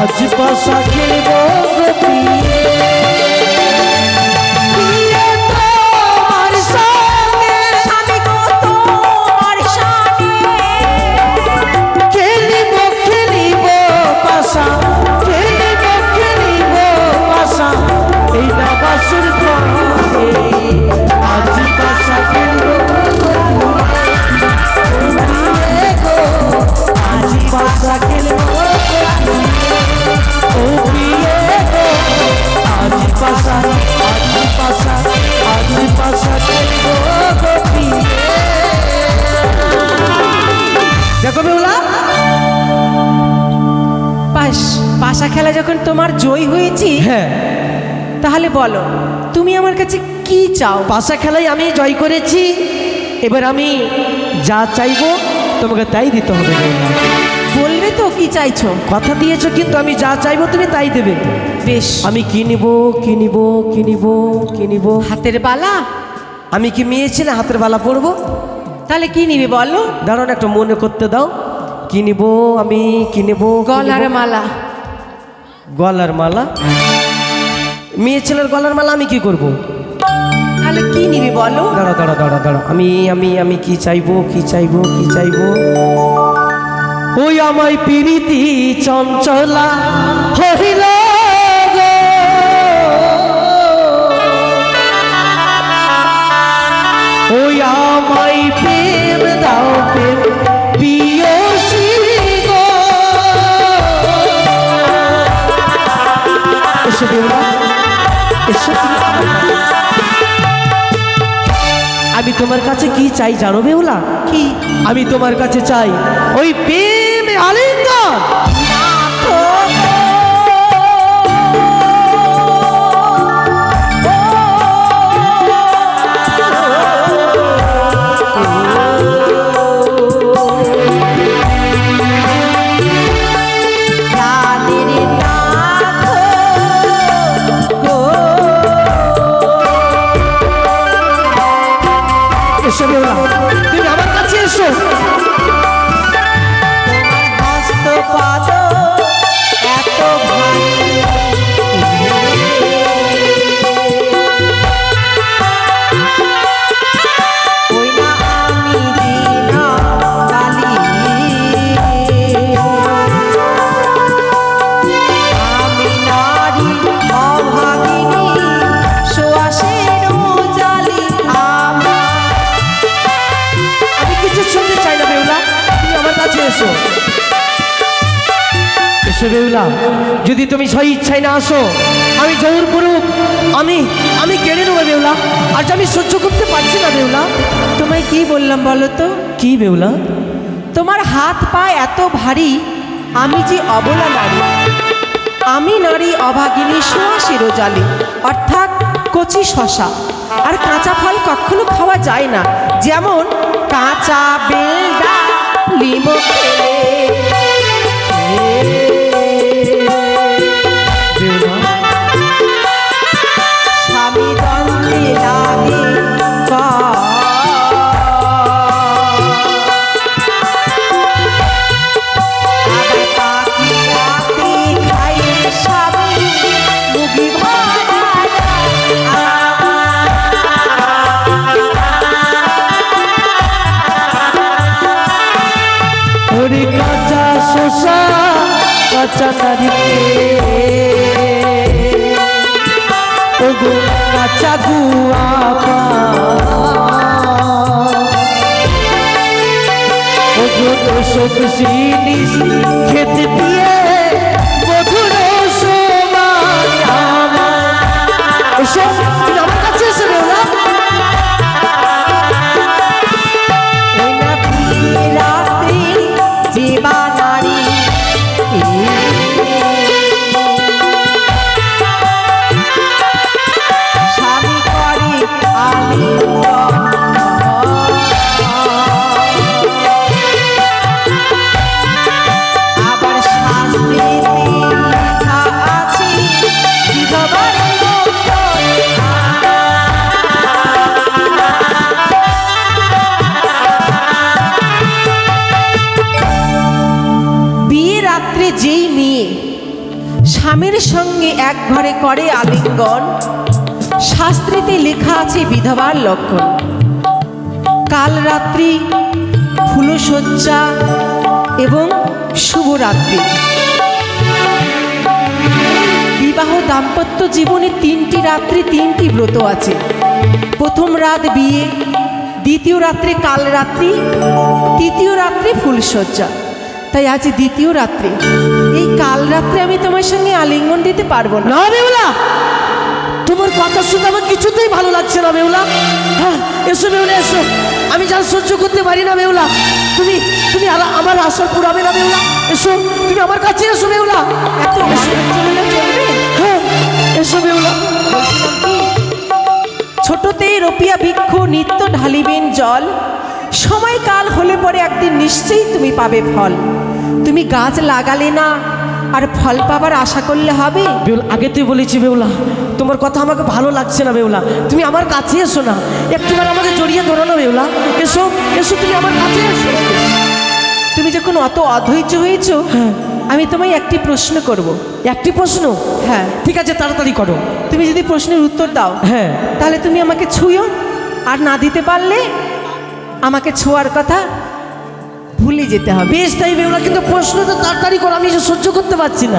আজ পাশা খেলব গোপিয়ে দেখো বেউলা পাশ পাশা খেলা যখন তোমার জয় হয়েছি হ্যাঁ। তাহলে বলো তুমি আমার কাছে কি চাও? পাশা খেলায় আমি জয় করেছি এবার আমি যা চাইব তোমাকে তাই দিতে হবে। বলবে তো কি চাইছো? কথা দিয়েছ কিন্তু আমি যা চাইব তুমি তাই দেবে। বেশ। আমি কি নিব কি নিব কি নিব কি নিব? হাতের বালা? আমি কি মেয়ে ছেলে হাতের বালা পরবো? তাহলে কি নিবে বলো? দাঁড়ান একটা মনে করতে দাও। কি নিব আমি কি নিব গলার মালা। গলার মালা? মেয়ে ছেলের গলার মালা আমি কি করব? তাহলে কি নিবি বলো? দাঁড়া দাঁড়া দাঁড়া দাঁড়া আমি আমি আমি কি চাইব কি চাইব কি চাইব? ওই আমায় পিরিতি চঞ্চলা হইল। ওই আমায় প্রেম দাও প্রেম পিয়সী এসো এসো। আমি তোমার কাছে কি চাই জানো বেহুলা কি আমি তোমার কাছে চাই ওই প্রেম কাছে এসো। এসো বেউলা যদি তুমি সই ইচ্ছায় না আসো আমি জোর করুক আমি আমি কেড়ে নেব বেউলা। আজ আমি সহ্য করতে পারছি না বেউলা। তোমায় কি বললাম বলো তো? কি বেউলা? তোমার হাত পা এত ভারী আমি যে অবলা নারী। আমি নারী অভাগিনী সুয়াশির জালি অর্থাৎ কচি শশা। আর কাঁচা ফল কখনো খাওয়া যায় না। যেমন কাঁচা বেলডা লিমো ওগো দোষক জিনিস খেতে স্বামীর সঙ্গে এক ঘরে করে আলিঙ্গন। শাস্ত্রেতে লেখা আছে বিধবার লক্ষণ। কাল রাত্রি, ফুলশয্যা এবং শুভরাত্রি। বিবাহ দাম্পত্য জীবনে তিনটি রাত্রি, তিনটি ব্রত আছে। প্রথম রাত বিয়ে, দ্বিতীয় রাত্রে কাল রাত্রি, তৃতীয় রাত্রে ফুলশয্যা। তাই আজ দ্বিতীয় রাত্রে। এই কাল রাত্রে আমি তোমার সঙ্গে আলিঙ্গন দিতে পারব না। না বেউলা তোমার কথা শুনে আমার কিছুতেই ভালো লাগছে না বেউলা হ্যাঁ এসো বেউলা এসো। আমি যা সহ্য করতে পারি না বেউলা তুমি তুমি আমার আসর পুরাবে না বেউলা এসো তুমি আমার কাছে এসো বেউলা এত হ্যাঁ এসো বেউলা কি, রপিয়া বৃক্ষ নিত্য ঢালিবেন জল। সময়কাল হলে পরে একদিন নিশ্চয়ই তুমি পাবে ফল। তুমি গাছ লাগালে না আর ফল পাবার আশা করলে হবে? বেউলা আগে তুই বলেছি বেউলা তোমার কথা আমাকে ভালো লাগছে না বেউলা। তুমি আমার কাছে এসো না একটিবার আমাকে জড়িয়ে ধরো না বেউলা। এসো এসো তুমি আমার কাছে এসো। তুমি যখন অত অধৈর্য হয়েছ হ্যাঁ। আমি তোমায় একটি প্রশ্ন করব। একটি প্রশ্ন? হ্যাঁ। ঠিক আছে তাড়াতাড়ি করো। তুমি যদি প্রশ্নের উত্তর দাও হ্যাঁ। তাহলে তুমি আমাকে ছুঁয়ো আর না দিতে পারলে আমাকে ছোঁয়ার কথা ভুলে যেতে হবে। বেশ, তাই বেউলা কিন্তু প্রশ্ন তো তাড়াতাড়ি করো, আমি সহ্য করতে পারছি না।